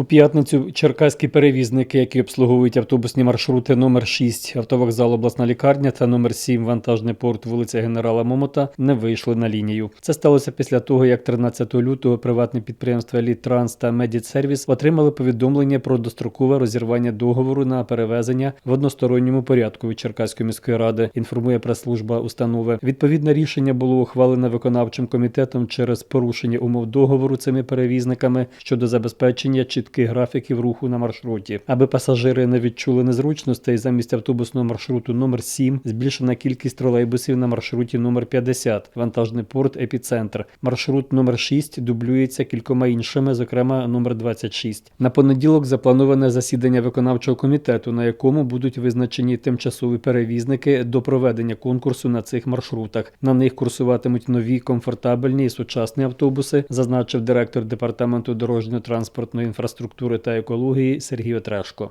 У п'ятницю черкаські перевізники, які обслуговують автобусні маршрути номер 6 автовокзал обласна лікарня та номер 7 вантажний порт вулиця генерала Момота, не вийшли на лінію. Це сталося після того, як 13 лютого приватне підприємство «Еліттранс» та «Медідсервіс» отримали повідомлення про дострокове розірвання договору на перевезення в односторонньому порядку від Черкаської міської ради. Інформує прес-служба установи. Відповідне рішення було ухвалене виконавчим комітетом через порушення умов договору цими перевізниками щодо забезпечення чітких графіків руху на маршруті. Аби пасажири не відчули незручностей, замість автобусного маршруту номер 7 збільшена кількість тролейбусів на маршруті номер 50 вантажний порт епіцентр. Маршрут номер 6 дублюється кількома іншими, зокрема номер 26. На понеділок заплановане засідання виконавчого комітету, на якому будуть визначені тимчасові перевізники до проведення конкурсу на цих маршрутах. На них курсуватимуть нові комфортабельні і сучасні автобуси, зазначив директор департаменту дорожньо-транспортної інфраструктури та екології Сергій Отрешко.